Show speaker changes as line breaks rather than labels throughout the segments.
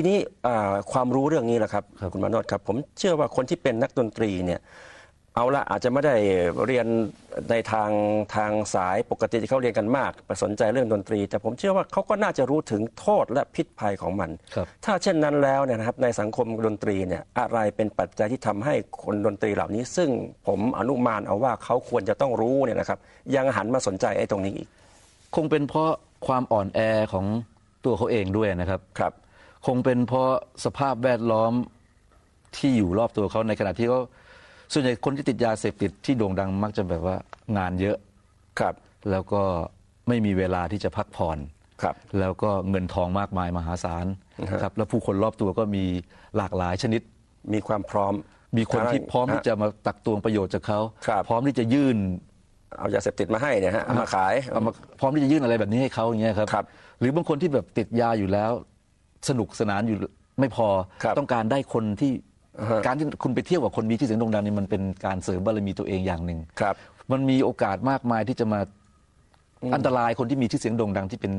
ทีนี้อ่าความรู้เรื่องนี้แหละครับคุณมาโนดครับ ผมเชื่อว่าคนที่เป็นนักดนตรีเนี่ยเอาละอาจจะไม่ได้เรียนในทางทางสายปกติที่เขาเรียนกันมากสนใจเรื่องดนตรี แต่ผมเชื่อว่าเขาก็น่าจะรู้ถึงโทษและพิษภัยของมัน
ครับ
ถ้าเช่นนั้นแล้วเนี่ยนะครับในสังคมดนตรีเนี่ยอะไรเป็นปัจจัยที่ทำให้คนดนตรีเหล่านี้ ซึ่งผมอนุมานเอาว่าเขาควรจะต้องรู้เนี่ยนะครับ ยังหันมาสนใจไอ้ตรงนี้อีก
คงเป็นเพราะความอ่อนแอของตัวเขาเองด้วยนะครับ
ครับ
คงเป็นเพราะสภาพแวดล้อมที่อยู่รอบตัวเขาในขณะที่เขาส่วนใหญ่คนที่ติดยาเสพติดที่โด่งดังมักจะแบบว่างานเยอะ
ครับ
แล้วก็ไม่มีเวลาที่จะพักผ่อน
ครับ
แล้วก็เงินทองมากมายมหาศาล
อือฮะ
ครับ แล้วผู้คนรอบตัวก็มีหลากหลายชนิด
มีความพร้อม
มีคนที่พร้อมที่จะมาตักตวงประโยชน์จากเขา
ครับ
พร้อมที่จะยื่น
เอายาเสพติดมาให้เนี่ยฮะเอามาขาย
เอามาพร้อมที่จะยื่นอะไรแบบนี้ให้เขาอย่างเงี้ยครับ
ครับ
หรือบางคนที่แบบติดยาอยู่แล้ว สนุกสนานอยู่ไม่พอ
ครับ
ต้องการได้คนที่
อ่าฮะ
การที่คุณไปเที่ยวกับคนมีชื่อเสียงโด่งดังนี่มันเป็นการเสริมบารมีตัวเองอย่างหนึ่ง
ครับ
มันมีโอกาสมากมายที่จะมาอันตรายคนที่มีชื่อเสียงโด่งดังที่เป็น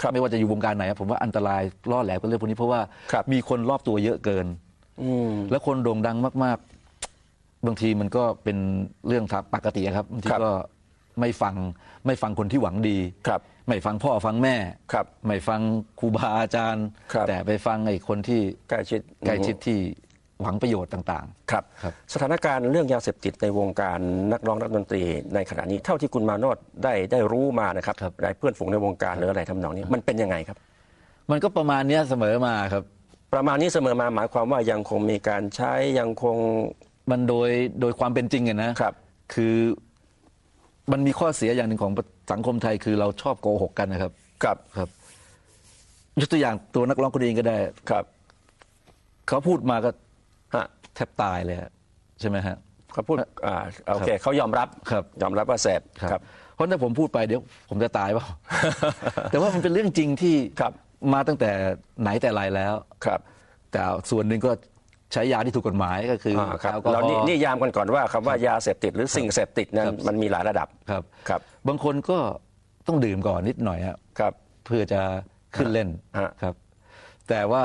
ครับ
ไม่ว่าจะอยู่วงการไหนครับผมว่าอันตรายล่อแหลมกับเรื่องพวกนี้เพราะว่า
ครับ
มีคนรอบตัวเยอะเกิน
อืม
แล้วคนโด่งดังมาก ๆ บางทีมันก็เป็นเรื่องทางปกติครับบางที
ครับ
ก็ไม่ฟังไม่ฟังคนที่หวังดี
ครับ
ไม่ฟังพ่อฟังแม่
ครับ
ไม่ฟังครูบาอาจารย์
ครับ
แต่ไปฟังไอ้คนที่
ใกล้ชิด
ใกล้ชิดที่หวังประโยชน์ต่าง
ครับ
ครับ
สถานการณ์เรื่องยาเสพติดในวงการนักร้องนักดนตรีในขณะนี้เท่าที่คุณมาโนดได้ได้รู้มานะครับได้เพื่อนฝูงในวงการหรืออะไรทำนองนี้มันเป็นยังไงครับ
ๆ มันก็ประมาณเนี้ยเสมอมาครับ
ประมาณนี้เสมอมาหมายความว่ายังคงมีการใช้ยังคง
มันโดยโดยความเป็นจริงอะนะครับ คือมันมีข้อเสียอย่างหนึ่งของสังคมไทยคือเราชอบโกหกกันนะครับ
ครับ
ครับ ยกตัวอย่างตัวนักร้องคนเองก็ได้
ครับ
เขาพูดมาก็
ฮะ
แทบตายเลยฮะใช่ไหมฮะ
เขาพูดอ่าโอเคเขายอมรับ
ครับ
ยอมรับว่าเสพครับ
เพราะถ้าผมพูดไปเดี๋ยวผมจะตายเปล่า แต่ว่ามันเป็นเรื่องจริงที่
ครับ
มาตั้งแต่ไหนแต่ไรแล้ว
ครับ
แต่ส่วนหนึ่งก็ ใช้ยาที่ถูกกฎหมายก็คือ
อ่าครับ
แอลกอฮ
เรา
อ
นี่
ล์
นิยามกันก่อนว่าคำว่ายาเสพติดหรือสิ่งเสพติดนั้น
ครับ
มันมีหลายระดับ
ครับ
ครับ
บางคนก็ต้องดื่มก่อนนิดหน่อยฮะ
ครับ
เพื่อจะขึ้นเล่น
ฮะ
ครับ แต่ว่า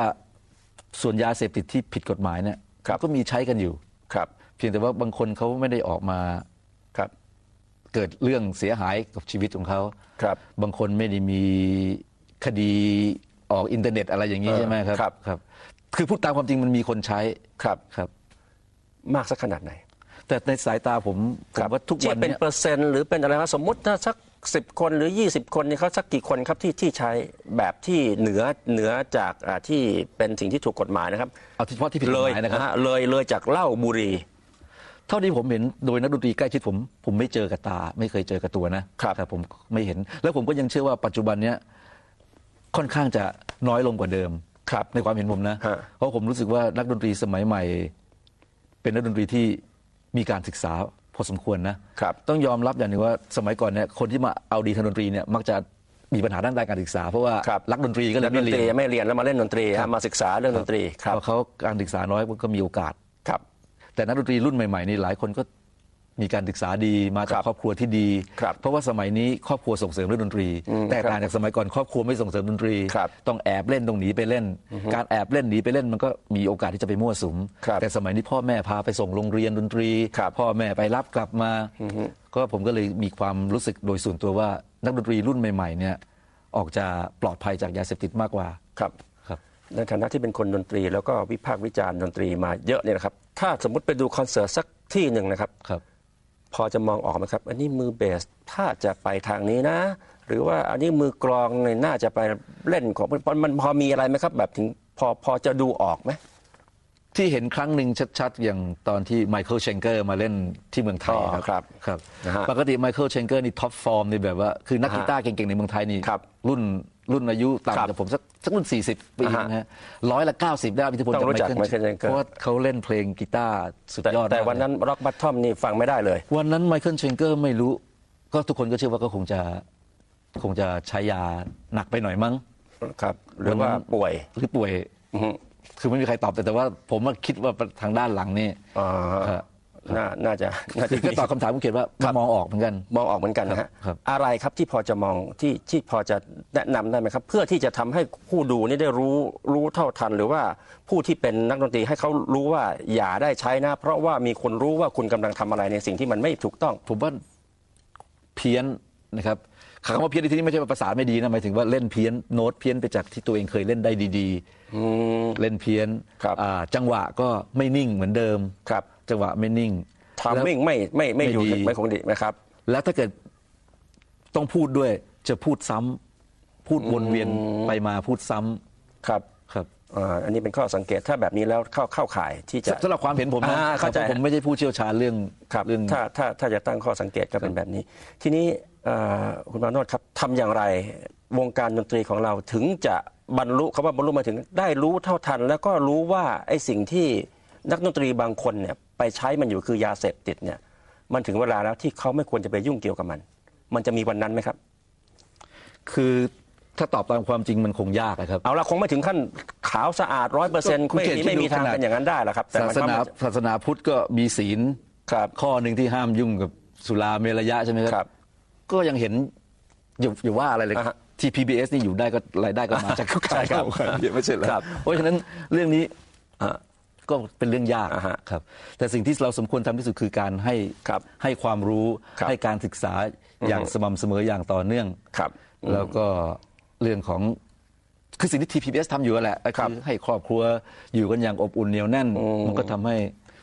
ส่วนยาเสพติดที่ผิดกฎหมายเนี่ย
ครับ
ก็มีใช้กันอยู่
ครับ
เพียงแต่ว่าบางคนเขาไม่ได้ออกมา
ครับ
เกิดเรื่องเสียหายกับชีวิตของเขา
ครับ
บางคนไม่ได้มีคดีออกอินเทอร์เน็ตอะไรอย่างนี้
เออ
ใช่ไหมครับ
ครับ
ครับ คือพูดตามความจริงมันมีคนใช้
ครับ
ครับ
มากสักขนาดไหน
แต่ในสายตาผมผมว่าทุก
ที่
วัน
เป็น
เนี้ย
เปอร์เซ็นต์หรือเป็นอะไรนะสมมติถ้าสักสิบคนหรือ 20 คนเนี่ยเขาสักกี่คนครับที่ที่ใช้แบบที่เหนือเหนือจากอ่าที่เป็นสิ่งที่ถูกกฎหมายนะครับ
เอาเฉพาะที่ผิดกฎ
เล
ห
ย
มายนะครับ
ฮะเลยเลยจากเหล้าบุหรี่
เท่าที่ผมเห็นโดยนักดนตรีใกล้ชิดผมผมไม่เจอกับตา ไม่เคยเจอกับตัวนะครับ แต่ผมไม่เห็น แล้วผมก็ยังเชื่อว่าปัจจุบันเนี้ยค่อนข้างจะน้อยลงกว่าเดิม
ครับ
ในความเห็นผมนะ
ฮะ
เพราะผมรู้สึกว่านักดนตรีสมัยใหม่ เป็นนักดนตรีที่มีการศึกษาพอสมควรนะ
ครับ
ต้องยอมรับอย่างหนึ่งว่าสมัยก่อนเนี่ยคนที่มาเอาดีทางดนตรีเนี่ยมักจะมีปัญหาด้านการศึกษา เพราะว่า
ครับ
รักดนตรีก็เล
นั
ย
กด
ไม่
น
เรี
ตรี
ยน
ไม่เรียนแล้วมาเล่นดนตรีฮะมาศึกษาเรื่องดนตรีครับ
พอเขาการศึกษาน้อยก็มีโอกาส
ครับ
แต่นักดนตรีรุ่นใหม่ๆนี่หลายคนก็ มีการศึกษาดีมาจาก
ครับ
ครอบครัวที่ดี
ครับ
เพราะว่าสมัยนี้ครอบครัวส่งเสริมเรื่องดนตรี
อืม
แตกต่างจากสมัยก่อนครอบครัวไม่ส่งเสริมดนตรี
ครับ
ต้องแอบเล่นต้องหนีไปเล่น การแอบเล่นหนีไปเล่นมันก็มีโอกาสที่จะไปมั่วสุม
ครับ
แต่สมัยนี้พ่อแม่พาไปส่งโรงเรียนดนตรี
ครับ
พ่อแม่ไปรับกลับมา ก็ผมก็เลยมีความรู้สึกโดยส่วนตัวว่านักดนตรีรุ่นใหม่ๆเนี่ยออกจะปลอดภัยจากยาเสพติดมากกว่า
ครับ
ครับ
ในฐานะที่เป็นคนดนตรีแล้วก็วิพากษ์วิจารณ์ดนตรีมาเยอะเนี่ยนะครับ ถ้าสมมติไปดูคอนเสิร์ตสักที่หนึ่งนะครับ
ครับ
พอจะมองออกไหมครับ อันนี้มือเบสถ้าจะไปทางนี้นะ หรือว่าอันนี้มือกลองเนี่ยน่าจะไปเล่นของมันมันพอมีอะไรไหมครับ แบบถึงพอพอจะดูออกไหม
ที่เห็นครั้งหนึ่งชัดๆ อย่างตอนที่ไมเคิลเชงเกอร์มาเล่นที่เมืองไทย
อ๋อครับ
ครับ
นะฮะ
ปกติไมเคิลเชงเกอร์นี่ท็อปฟอร์มนี่แบบว่าคือนัก
ฮะ
กีตาร์เก่งๆ ในเมืองไทยนี่
ครับ
รุ่น รุ่นอายุ
ครับ
ต่ำจากผมสักสักรุ่น 40 ปี
อ่าฮะ
นะฮะร้อยละ 90 ได้อิทธิพล
ต้อง
จาก
รู้
ไม
จัก
เคิล
Michael Schenker
เพราะว่าเขาเล่นเพลงกีตาร์สุด
แต่
ยอด
แต่
มาก
วันนั้นร็อกบัตทอมนี่ฟังไม่ได้เลย
วันนั้นไมเคิลเชงเกอร์ไม่รู้ ก็ทุกคนก็เชื่อว่าก็คงจะคงจะใช้ยาหนักไปหน่อยมั้ง
ครับ หรือว่าป่วย
หรือป่วย
อือฮึ
คือไม่มีใครตอบแต่แต่ว่า ผมว่าคิดว่าทางด้านหลังนี่
อ่า
ครับ
น่าน่าจะน่าจะ
ก็ตอบคำถามคุณเขียนว่ามันมองออกเหมือนกัน
มองออกเหมือนกันนะฮะ
ครับ
อะไรครับที่พอจะมองที่ที่พอจะแนะนำได้ไหมครับ เพื่อที่จะทำให้ผู้ดูนี่ได้รู้รู้เท่าทัน หรือว่าผู้ที่เป็นนักดนตรีให้เขารู้ว่าอย่าได้ใช้นะ เพราะว่ามีคนรู้ว่าคุณกำลังทำอะไรในสิ่งที่มันไม่ถูกต้อง
ผมว่าเพี้ยนนะครับคำว่าเพี้ยนในที่นี้ไม่ใช่ว่าภาษาไม่ดีนะหมายถึงว่าเล่นเพี้ยนโน้ตเพี้ยนไปจากที่ตัวเองเคยเล่นได้ดีๆเล่นเพี้ยน
ครับ
อ่าจังหวะก็ไม่นิ่งเหมือนเดิม
ครับ
จังหวะไม่นิ่ง
ทามมิ่งไม่ไม่ไม่อยู่
ไม่ดี
ไม่คงดีนะครับ
แล้วถ้าเกิดต้องพูดด้วยจะพูดซ้ำพูดวนเวียนไปมาพูดซ้ำ
ครับ
ครับ
อ่าอันนี้เป็นข้อสังเกตถ้าแบบนี้แล้วเข้าเข้าข่ายที่จะ
สำหรับความเห็นผมนะ
อ่าเข้าใจ
ผมไม่ใช่ผู้เชี่ยวชาญเรื่อง
ครับ
เรื่อง
ถ้าถ้าถ้าจะตั้งข้อสังเกตก็เป็นแบบนี้ ทีนี้เอ่อคุณมาโนดครับทำอย่างไรวงการดนตรีของเราถึงจะบรรลุคำว่าบรรลุหมายถึงได้รู้เท่าทัน แล้วก็รู้ว่าไอ้สิ่งที่ นักดนตรีบางคนเนี่ยไปใช้มันอยู่คือยาเสพติดเนี่ย มันถึงเวลาแล้วที่เขาไม่ควรจะไปยุ่งเกี่ยวกับมัน มันจะมีวันนั้นไหมครับ
คือถ้าตอบตามความจริงมันคงยากนะครับ
เอาละคงไม่ถึงขั้นขาวสะอาดร้อยเปอร์เซ็นต์
คุณ
ไม่
เขต
มี
คิด
ไม่มี
ดู
ทาง
ขนาด
เป็นอย่างนั้นได้หรอกครับแต่
ศา
มัน
ส
ก็
นา
ไม่
ศาสนาพุทธก็มีศีล
ครับ
ข้อหนึ่งที่ห้ามยุ่งกับสุราเมรยะใช่ไหมค
ครั
รับ ก็ยังเห็นอย่าอย่าว่าอะไรเลย
อ่าฮะ
ที่ PBS นี่อยู่ได้ก็รายได้ก็มาจาก
ใช่ครับ
ไม่ใช่เหรอ
ครับ
เพราะฉะนั้นเรื่องนี้
อ่า
ก็เป็นเรื่องยาก
อ่าฮะ
ครับ แต่สิ่งที่เราสมควรทำที่สุดคือการให้
ครับ
ให้ความรู้
ครับ
ให้การศึกษาอย่างสม่ำเสมออย่างต่อเนื่อง
ครับ
แล้วก็เรื่องของคือสิ่งที่ TPBS ทำอยู่แหละก็
ครับ
คือให้ครอบครัวอยู่กันอย่างอบอุ่นเหนียวแน่น มันก็ทำให้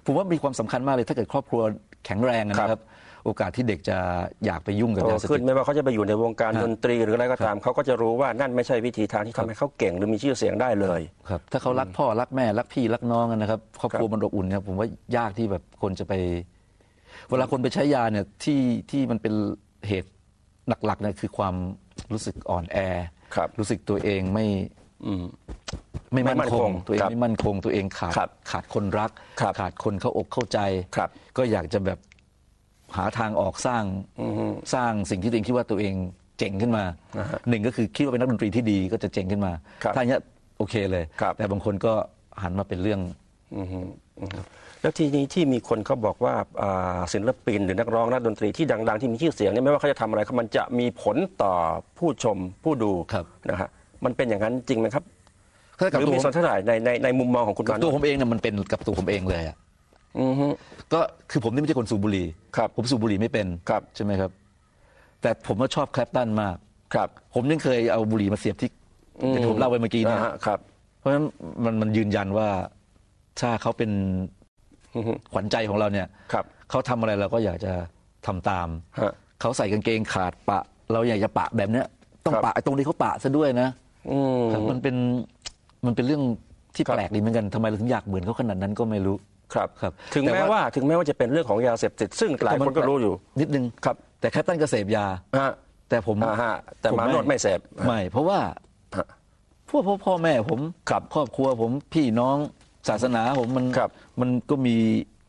ผมว่ามีความสำคัญมากเลยถ้าเกิดครอบครัวแข็งแรงอะนะครับ โอกาสที่เด็กจะอยากไปยุ่งกับ
โต
ยาเสพ
ขึ้
ติ
น
ด
ไม่ว่าเขาจะไปอยู่ในวงการดนตรีหรืออะไรก็ตามเขาก็จะรู้ว่านั่นไม่ใช่วิธีทางที่ทำให้เขาเก่งหรือมีชื่อเสียงได้เลย
ครับถ้าเขารักพ่อรักแม่รักพี่รักน้องอะนะครับครอบครัวมันอบอุ่นครับผมว่ายากที่แบบคนจะไป เวลาคนไปใช้ยาเนี่ยที่ที่มันเป็นเหตุหลักๆเนี่ยคือความรู้สึกอ่อนแอ
ครับ
รู้สึกตัวเองไม่
อืม
ไม่มั่น
ไม่มั่น
ค
ค
ง
ง
ตัวเอง
ครับ
ไม่มั่นคงตัวเองขาด
ครับ
ขาดคนรัก
ครับ
ขาดคนเข้าอกเข้าใจ
ครับ
ก็อยากจะแบบ หาทางออกสร้างสร้างสิ่งที่ตัวเองคิดว่าตัวเองเจ๋งขึ้นมา
อ่าฮะ
หนึ่งก็คือคิดว่าเป็นนักดนตรีที่ดีก็จะเจ๋งขึ้นมา
ครับ
ถ้าอย่างเงี้ยโอเคเลย
ครับ
แต่บางคนก็หันมาเป็นเรื่อง
อืมฮึอืมฮึแล้วทีนี้ที่มีคนเขาบอกว่าอ่าศิลปินหรือนักร้องนักดนตรีที่ดัง ๆ ที่มีชื่อเสียงเนี่ยไม่ว่าเขาจะทำอะไรเขามันจะมีผลต่อผู้ชมผู้ดู
ครับ
นะฮะมันเป็นอย่างนั้นจริงไหมครับ
ถ้า
ห
กับ
รือ
ตัว
มี
ผม
ส่วนเท่าไหร่ในในในมุมมองของคุณ
กับ
มา
ตัว
โน
ผมเองเนี่ยมันเป็นกับตัวผมเองเลยอะ
อือฮึ
ก็คือผมนี่ไม่ใช่คนสูบบุหรี่
ครับ
ผมสูบบุหรี่ไม่เป็น
ครับ
ใช่ไหมครับ แต่ผมก็ชอบแคลปตันมาก
ครับ
ผมยังเคยเอาบุหรี่มาเสียบที่ที่ผมเล่าไปเมื่อกี้เนี่ย
อ่าฮะครับ
เพราะฉะนั้นมันมันยืนยันว่าถ้าเขาเป็น
อือฮึ
ขวัญใจของเราเนี่ย
ครับ
เขาทำอะไรเราก็อยากจะทำตาม
ฮะ
เขาใส่กางเกงขาดปะ เราอยากจะปะแบบเนี้ยต้อง
ครับ
ปะไอ้ตรงที่เขาปะซะด้วยนะ
อืม
ครับมันเป็นมันเป็นเรื่องที่
ครับ
แปลกดีเหมือนกันทำไมเราถึงอยากเหมือนเขาขนาดนั้นก็ไม่รู้
ครับ
ครับ
ถึง
แต่
แม้
ว่า
ว่าถึงแม้ว่าจะเป็นเรื่องของยาเสพติด ซึ่งหลายคนก็รู้อยู่
นิดนึง
ครับ
แต่แคปตันก็เสพยา
ฮะ
แต่ผม
อ่าฮะแต่
ผ
มาโนดไม่เสพ
ไม่เพราะว่า
ฮะ
พวกพ่อพ่อแม่ผม
ครับ
ครอบครัวผมพี่น้องศาสนาผมมัน
ครับ
มันก็มี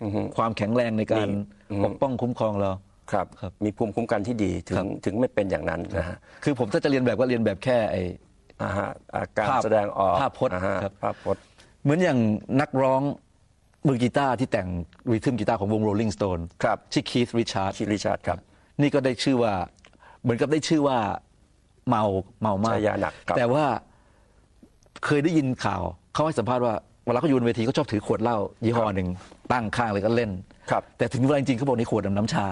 อือฮึ
ความแข็งแรงในการ
มีอือฮึ
ปกป้องคุ้มครองเรา
ครับ
ครับ
มีภูมิคุ้มกันที่ดีถึ
ครั
ง
บ
ถึงไม่เป็นอย่างนั้นนะฮะ
คือผมถ้าจะเรียนแบบก็เรียนแบบแค่ไอ
อ่าฮะอ่าการ
ภาพ
แสดงออก
ภาพพจน์
อ่ฮะ
ครับ
ภาพพจน์
เหมือนอย่างนักร้อง มือกีตาร์ที่แต่งรีทึมกีตาร์ของวง Rolling Stone
ครับ
ชื่อคีธริชาร์ด
คิริชาร์ดครับ
นี่ก็ได้ชื่อว่าเหมือนกับได้ชื่อว่าเมาเมามาก
ฉายาหนักครับ
แต่ว่าเคยได้ยินข่าวเขาให้สัมภาษณ์ว่าเวลาเขาอยู่บนเวทีเขาชอบถือขวดเหล้ายี่ห้อหนึ่งตั้งข้างเลยก็เล่น
ครับ
แต่ถึงเวลาจริงๆเขาบอกในขวดน้ำชา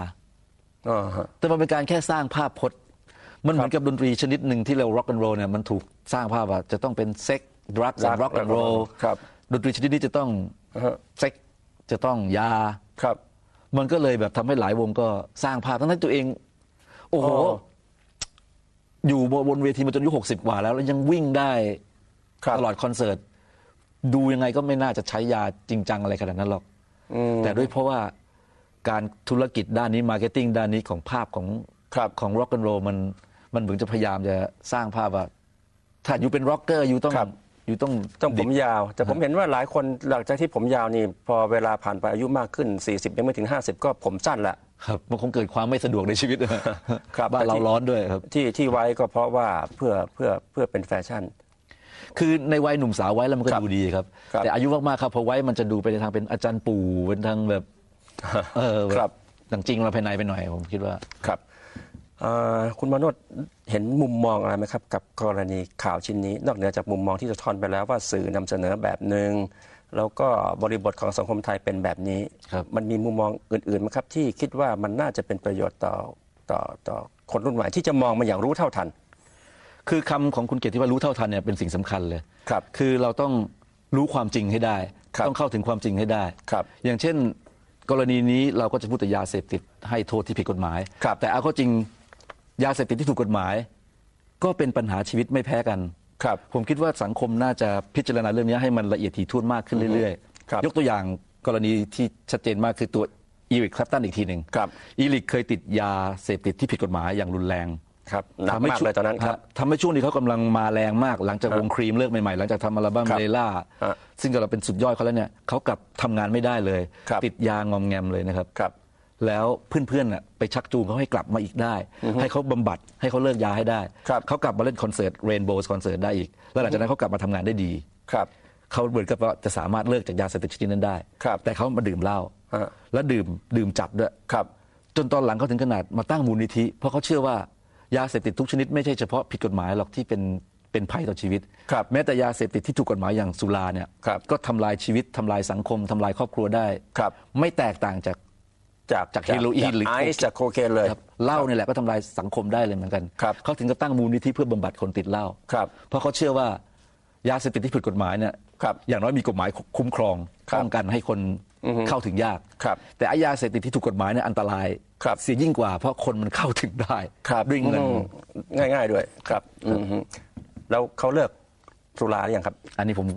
อ่าฮะ
แต่มันเป็นการแค่สร้างภาพพจน์ มันเหมือนกับดนตรีชนิดหนึ่งที่เรา rock and roll เนี่ยมันถูกสร้างภาพว่าจะต้องเป็นเซ็กดรัก
Drug
และ rock and roll
ครับ
ดนตรีชนิดนี้จะต้อง
อ่าฮะ
เซ็กจะต้องยา
ครับ
มันก็เลยแบบทำให้หลายวงก็สร้างภาพทั้งที่ตัวเอง โอ้โห
อ๋อ
อยู่บนเวทีมาจนอายุหกสิบกว่าแล้วแล้วยังวิ่งได้
ครับ
ตลอดคอนเสิร์ตดูยังไงก็ไม่น่าจะใช้ยาจริงจังอะไรขนาดนั้นหรอก
อืม
แต่ด้วยเพราะว่าการธุรกิจด้านนี้มาร์เก็ตติ้งด้านนี้ของภาพของ
ครับ
ของร็อก n อนโรมันมันเหมือนจะพยายามจะสร้างภาพว่าถ้าอยู่เป็นร็อกเกอร์อยู่ต้อง
ครับ
อยู่ต้อง
ต้องผ
ดิ
มยาว แต่ผมเห็นว่าหลายคนหลังจากที่ผมยาวนี่พอเวลาผ่านไปอายุมากขึ้น 40 ยังไม่ถึง 50 ก็ผมสั้นละ
ครับมันคงเกิดความไม่สะดวกในชีวิต
ครับ
บ้านเราร้อนด้วยครับ
ที่ที่ไว้ก็เพราะว่าเพื่อเพื่อเพื่อเป็นแฟชั่น
คือในวัยหนุ่มสาวไว้แล้วมันก็
ครับ
ดูดีครับ
ครับ
แต่อายุมากๆครับพอไว้มันจะดูไปในทางเป็นอาจารย์ปู่เป็นทางแบบ เออ
ครับ
ดังจริงมาภายในไปหน่อยผมคิดว่า
ครับเอ่อ คุณมาโนดเห็นมุมมองอะไรไหมครับ กับกรณีข่าวชิ้นนี้ นอกเหนือจากมุมมองที่สะท้อนไปแล้วว่าสื่อนำเสนอแบบหนึ่งแล้วก็บริบทของสังคมไทยเป็นแบบนี้
ครับ
มันมีมุมมองอื่นๆไหมครับ ที่คิดว่ามันน่าจะเป็นประโยชน์ต่อต่อต่อคนรุ่นใหม่ที่จะมองมันอย่างรู้เท่าทัน
คือคำของคุณเกียรติที่ว่ารู้เท่าทันเนี่ยเป็นสิ่งสำคัญเลย
ครับ
คือเราต้องรู้ความจริงให้ได้
ครับ
ต้องเข้าถึงความจริงให้ได้
ครับ
อย่างเช่น กรณีนี้เราก็จะพูดแต่ยาเสพติดให้โทษที่ผิดกฎหมาย
ครับ
แต่เอาเข้าจริง ยาเสพติดที่ถูกกฎหมาย ก็เป็นปัญหาชีวิตไม่แพ้กัน
ครับ
ผมคิดว่าสังคมน่าจะพิจารณาเรื่องนี้ให้มันละเอียดถี่ถ้วนมากขึ้นเรื่อย
ครับ
ยกตัวอย่างกรณีที่ชัดเจนมากคือตัวอีริกคลัปตันอีกทีหนึ่ง
ครับ
อีริกเคยติดยาเสพติดที่ผิดกฎหมายอย่างรุนแรง
ครับหนัก
ทำให้
มาก
ช่ว
เลยตอนนั้นครับ
ฮะทำให้ช่วงนี้เขากำลังมาแรงมากหลังจากวงครีมเลิกใหม่ๆ หลังจากทำอัลบั้ม
ครับ
เลล่า
ฮะ
ซึ่งเราเป็นสุดยอดเขาแล้วเนี่ยเขากลับทำงานไม่ได้เลย
ครับ
ติดยางอมแงมเลยนะครับ
ครับ
แล้วเพื่อนๆน่ะไปชักจูงเขาให้กลับมาอีกได้ ให้เขาบำบัดให้เขาเลิกยาให้ได้
ครับ
เขากลับมาเล่นคอนเสิร์ตเรนโบว์คอนเสิร์ตได้อีก แล้วหลังจากนั้นเขากลับมาทำงานได้ดี
ครับ
เขาเหมือนกับว่าจะสามารถเลิกจากยาเสพติดชนิดนั้นได้
ครับ
แต่เขามาดื่มเหล้า
ฮะ
แล้วดื่มดื่มจัดด้วย
ครับ
จนตอนหลังเขาถึงขนาดมาตั้งมูลนิธิ เพราะเขาเชื่อว่ายาเสพติดทุกชนิดไม่ใช่เฉพาะผิดกฎหมายหรอกที่เป็นเป็นภัยต่อชีวิต
ครับ
แม้แต่ยาเสพติดที่ถูกกฎหมายอย่างสุราเนี่ย
ครับ
ก็ทำลายชีวิตทำลายสังคมทำลายครอบครัวได้
ครับ
ไม่แตกต่างจาก
จาก
จากเฮโรอีนหรือ
ไอซ์จากโคเคนเลย
ครับเหล้าเนี่ยแหละก็ทำลายสังคมได้เลยเหมือนกัน
ครับ
เขาถึงจะตั้งมูลนิธิเพื่อบำบัดคนติดเหล้า
ครับ
เพราะเขาเชื่อว่ายาเสพติดที่ผิดกฎหมายเนี่ย
ครับ
อย่างน้อยมีกฎหมายคุ้มครอง
ครับ
ป้องกันให้คนเข้าถึงยาก
ครับ
แต่ไอ้ยาเสพติดที่ถูกกฎหมายเนี่ยอันตราย
ครับ
เสียยิ่งกว่า เพราะคนมันเข้าถึงได้
ครับ
ด้วยเงิน
อืมง่าย ๆด้วยครับอืมฮึแล้วเขาเลิก สุราหรือยังครับ
อันนี้ผม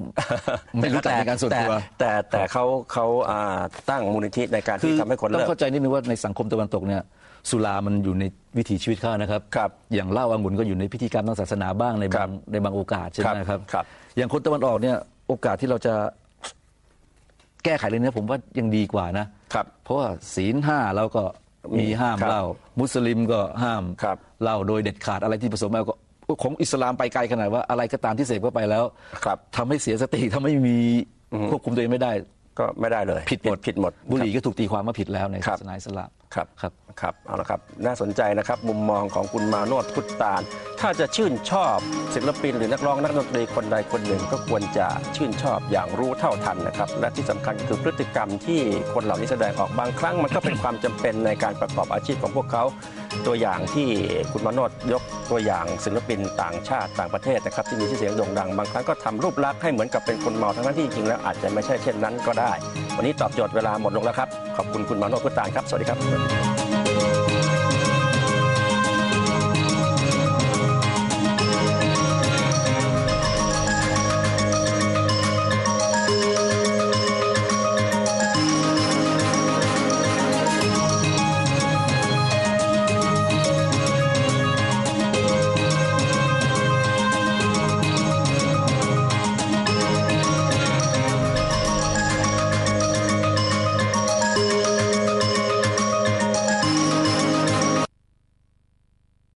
ไม่รู้จักในการส่วนตัว
แต่แต่แต่เขาเขาอ่าตั้งมูลนิธิในการ
คื
ที่
อ
ทำให้คน
ต้อ
เลิ
ง
ก
เข้าใจนิดนึงว่าในสังคมตะวันตกเนี่ยสุรามันอยู่ในวิถีชีวิตเขานะครับ
ครับ
อย่างเหล้าองุ่นก็อยู่ในพิธีกรรมทางศาสนาบ้างใน
ครับาบ
งในบางโอกาสใช่ไหม
ครับ
ครับ
ครับ
อย่างคนตะวันออกเนี่ยโอกาสที่เราจะแก้ไขเรื่องนี้ผมว่ายังดีกว่านะ
ครับ
เพราะว่าศีลห้าเราก็มีห้าม
ครับ
เหล้ามุสลิมก็ห้าม
ครับ
เหล้าโดยเด็ดขาดอะไรที่ผสมแอลกอฮอล์ ของอิสลามไปไกลขนาดว่าอะไรก็ตามที่เสพเข้าไปแล้ว
ครับ
ทำให้เสียสติทำให้มีควบคุมตัวเองไม่ได้
ก็ไม่ได้เลย
ผิดหมด
ผิดหมด
บุหรี่ก็ถูกตีความว่าผิดแล้วใน
ครั
ศา
บ
สนาอิสลาม
ครับ
ครับ
ครับเอาละครับ น่าสนใจนะครับ มุมมองของคุณมาโนดพุทธาน ถ้าจะชื่นชอบศิลปินหรือนักร้องนักดนตรีคนใดคนหนึ่งก็ควรจะชื่นชอบอย่างรู้เท่าทันนะครับ และที่สำคัญคือพฤติกรรมที่คนเหล่านี้แสดงออกบางครั้ง มันก็เป็นความจำเป็นในการประกอบอาชีพของพวกเขา ตัวอย่างที่คุณมาโนดยกตัวอย่างศิลปินต่างชาติต่างประเทศนะครับที่มีชื่อเสียงโด่งดังบางครั้งก็ทำรูปลักษณ์ให้เหมือนกับเป็นคนเมาทั้งนั้นที่จริงๆแล้วอาจจะไม่ใช่เช่นนั้นก็ได้ วันนี้ตอบโจทย์เวลาหมดลงแล้วครับขอบคุณคุณมาโนดพุทธานครับสวัสดีครับ Thank you.